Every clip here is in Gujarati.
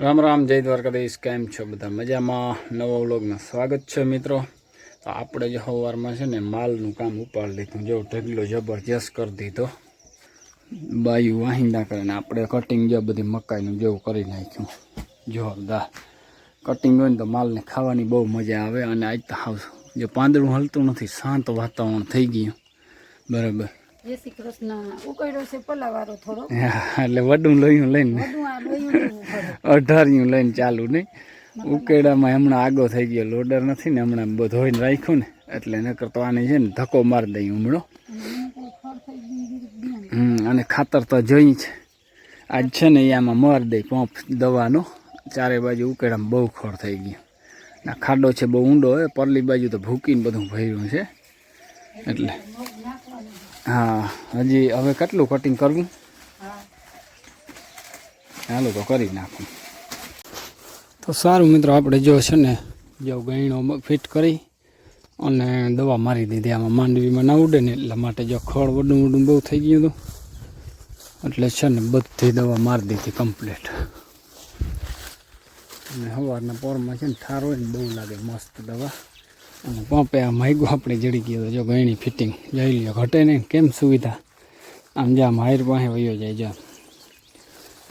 રામ રામ, જય દ્વારકાધીશ, કેમ છો બધા? મજામાં? નવો વ્લોગમાં સ્વાગત છે મિત્રો. તો આપણે જે સવારમાં છે ને માલનું કામ ઉપાડી લીધું. જો ઢગલો જબરજસ્ત કરી દીધો. બાયું વાહિંદા કરીને આપણે કટિંગ જે બધી મકાઈનું જેવું કરી નાખ્યું. જોરદાર. કટિંગ હોય ને તો માલને ખાવાની બહુ મજા આવે અને આજ તો હાવ જે પાંદડું હલતું નથી, શાંત વાતાવરણ થઈ ગયું. બરાબર. જય શ્રી કૃષ્ણ ઉકળ્યો છે પલાવારો થોડો. એટલે વડું લોહીનું લઈને. અઢારિયું લઈને ચાલુ નહીં. ઉકેડામાં હમણાં આગો થઈ ગયો લોડર નથી ને હમણાં ધોઈને રાખ્યું ને. એટલે નકર તો આને છે ને ધક્કો મારી દઈ હમણો. હમ અને ખાતર તો જોઈ છે. આજ છે ને એ આમાં મારી દઈ પંપ દવાનો. ચારે બાજુ ઉકેડામાં બહુ ખોર થઈ ગયો. ના ખાડો છે બહુ ઊંડો હોય પરલી બાજુ તો ભૂકીને બધું ભર્યું છે. એટલે. હા, હજી હવે કેટલું કટિંગ કરવું? હાલો તો કરી નાખું. તો સારું મિત્રો, આપણે જો છે ને, જો ગયણો ફિટ કરી અને દવા મારી દીધી. આમાં માંડવીમાં ના ઉડે ને, એટલા માટે જો ખળ વડું વડું બહુ થઈ ગયું હતું. એટલે છે ને, બધી દવા મારી દીધી કમ્પ્લીટ અને સવારના પોરમાં છે ને, ઠાર હોય ને, બહુ લાગે, મસ્ત દવા. અને પંપે આ માઇગો આપણે જડી ગયો જો ગયણી ફિટિંગ જઈ લ્યો, ઘટે નહીં. કેમ સુવિધા? આમ જામ હાયર પાસે વયો જાય જામ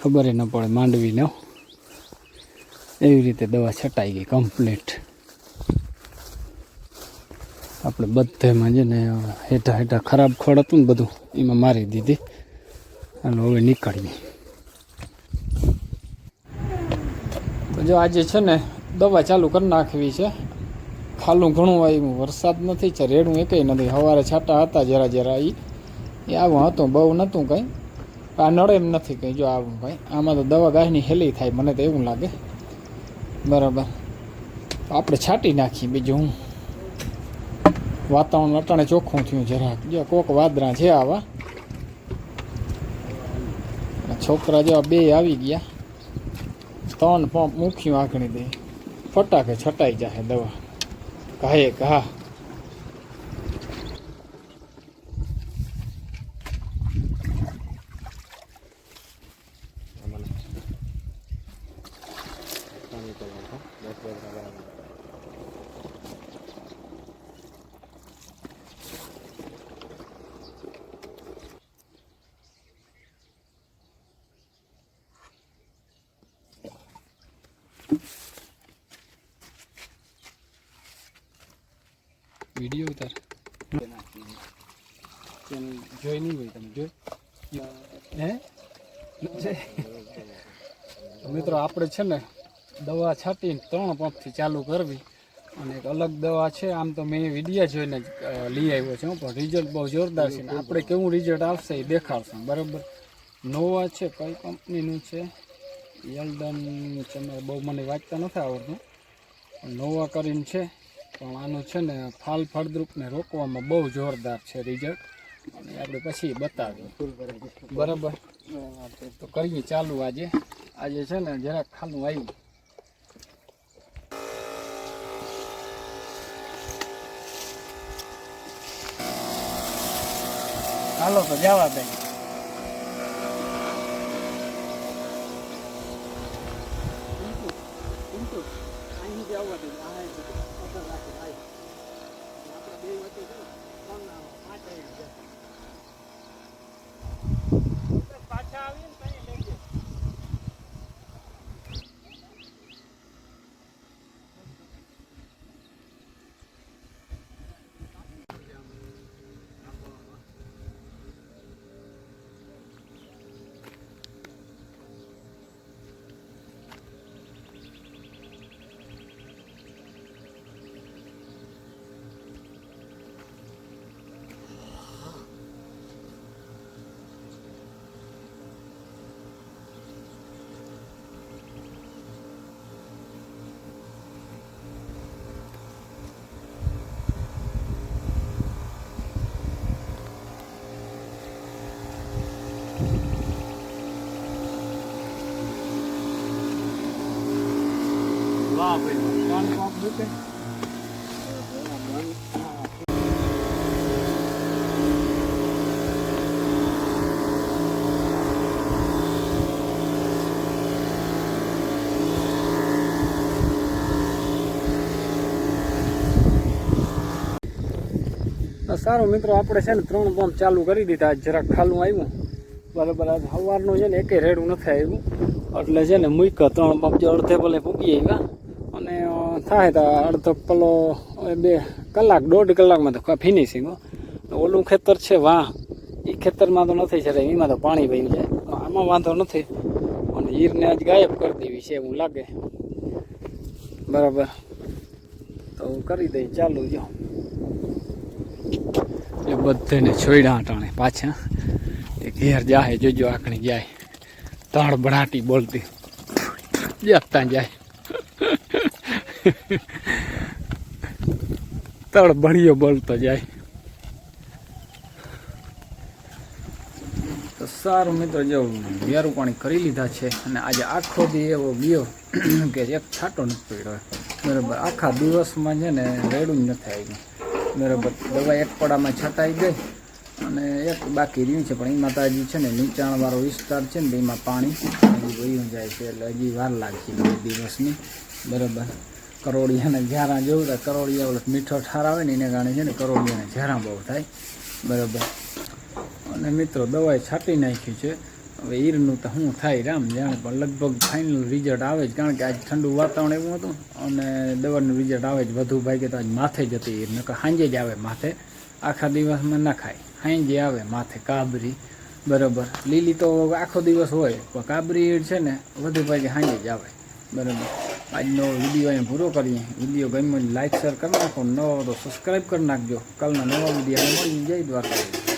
ખબર ન પડે, માંડવી ન. એવી રીતે દવા છટાઈ ગઈ કમ્પ્લીટ આપણે બધેમાં છે ને, હેઠા હેઠા ખરાબ ખડ હતું ને બધું, એમાં મારી દીધી. અને હવે નીકળીએ. તો જો આજે છે ને, દવા ચાલુ કરી નાખવી છે. ખાલું ઘણું આવ્યું વરસાદ નથી, છે, રેડું એકેય નથી. સવારે છાંટા હતા જરા જરા એ એ આવું હતું, બહુ નહોતું કંઈ. આ નડે એમ નથી કંઈ, જો આવું કંઈ આમાં તો દવા ગાયની હેલી થાય, મને તો એવું લાગે. બરાબર. આપણે છાંટી નાખીએ બીજું. હું વાતાવરણ અટાણે ચોખ્ખું થયું જરાક. જો કોક વાદળા છે આવા. છોકરા જેવા બે આવી ગયા. ત્રણ પંપ મૂક્યું આંકણી દે. ફટાકે છટાઈ જાય દવા. કહે કહા વીડિયો ઉતાર. જોઈ નહીં હોય તમે, જોઈ? હે? મિત્રો, આપણે છે ને દવા છાંટીને ત્રણ પંપથી ચાલુ કરવી. અને એક અલગ દવા છે, આમ તો મેં વિડીયા જોઈને લઈ આવ્યો છું, પણ રિઝલ્ટ બહુ જોરદાર છે આપણે કેવું રિઝલ્ટ આવશે એ દેખાડશું, બરાબર? નોવા છે, કઈ કંપનીનું છે? યલ્ડન છે બહુ મને વાંચતા નથી આવડતું. નોવા કરીને છે પણ આનું છે ને ફાલ ફળદ્રુપને રોકવામાં બહુ જોરદાર છે રિઝલ્ટ અને આપણે પછી બતાવીએ. બરાબર? તો કરીએ ચાલુ આજે. આજે છે ને જરાક ખાલું આવ્યું હાલો તો જવા દઈ વાહ ભાઈ સારું મિત્રો, આપણે છે ને ત્રણ પંપ ચાલુ કરી દીધા. જરાક ખાલું આવ્યું. બરાબર, આજ સવારનું છે ને એકે રેડું નથી આવ્યું. એટલે છે ને મૂક્યો ત્રણ પંપ જે અડધે ભલે પૂગી આવ્યા. થાય તો અડધો પલો બે કલાક, દોઢ કલાકમાં તો ફિનિશિંગ ઓલું ખેતર છે વાહ એ ખેતરમાં તો નથી છે એમાં તો પાણી વહી જાય. આમાં વાંધો નથી. અને હીરને આજ ગાયબ કરી દેવી છે એવું લાગે. બરાબર. તો કરી દઈ ચાલુ જો. એ બધાને છોડ્યા અટાણે પાછા. એ ઘેર જાય જોજો આખણી જાય તાળ બળાટી બોલતી. જતા જાય. તળ બળિયો બોલતો જાય. તો સારું મિત્રો, જો વેરું પાણી કરી લીધા છે અને આજે આખો દી એવો ગયો કે એક છાંટો નથી પડ્યો. બરાબર, આખા દિવસમાં છે ને રેડું જ નથી આવ્યું. બરાબર, દવા એક પડામાં છટાઈ ગઈ અને એક બાકી રહ્યું છે, પણ એમાં તો હજી છે ને નીચાણવાળો વિસ્તાર છે ને એમાં પાણી વયું જાય છે, એટલે હજી વાર લાગશે બે દિવસની. બરાબર. કરોડિયાને ઝારા જોયું તો કરોડિયા ઓલો મીઠો ઠાર આવે ને એને કારણે છે ને કરોડિયાને ઝારા બહુ થાય. બરાબર. અને મિત્રો, દવાઈ છાંટી નાખી છે. હવે ઈરનું તો શું થાય રામ જાણે, પણ લગભગ ફાઇનલ રિઝલ્ટ આવે જ, કારણ કે આજ ઠંડુ વાતાવરણ એવું હતું અને દવાનું રિઝલ્ટ આવે જ વધુ ભાગે તો આજ માથે જતી ઈર, નકર સાંજે જ આવે માથે. આખા દિવસમાં ના ખાય. સાંજે આવે માથે કાબરી. બરાબર. લીલી તો આખો દિવસ હોય, પણ કાબરી ઈર છે ને, વધુ ભાગે સાંજે જ આવે. બરાબર. આજનો વીડિયો અહીં પૂરો કરીએ. વીડિયો ગમ્યો લાઈક શેર કરી નાખો. નવો તો સબસ્ક્રાઈબ કરી નાખજો. કાલના નવા વીડિયો મળી જય દ્વારકા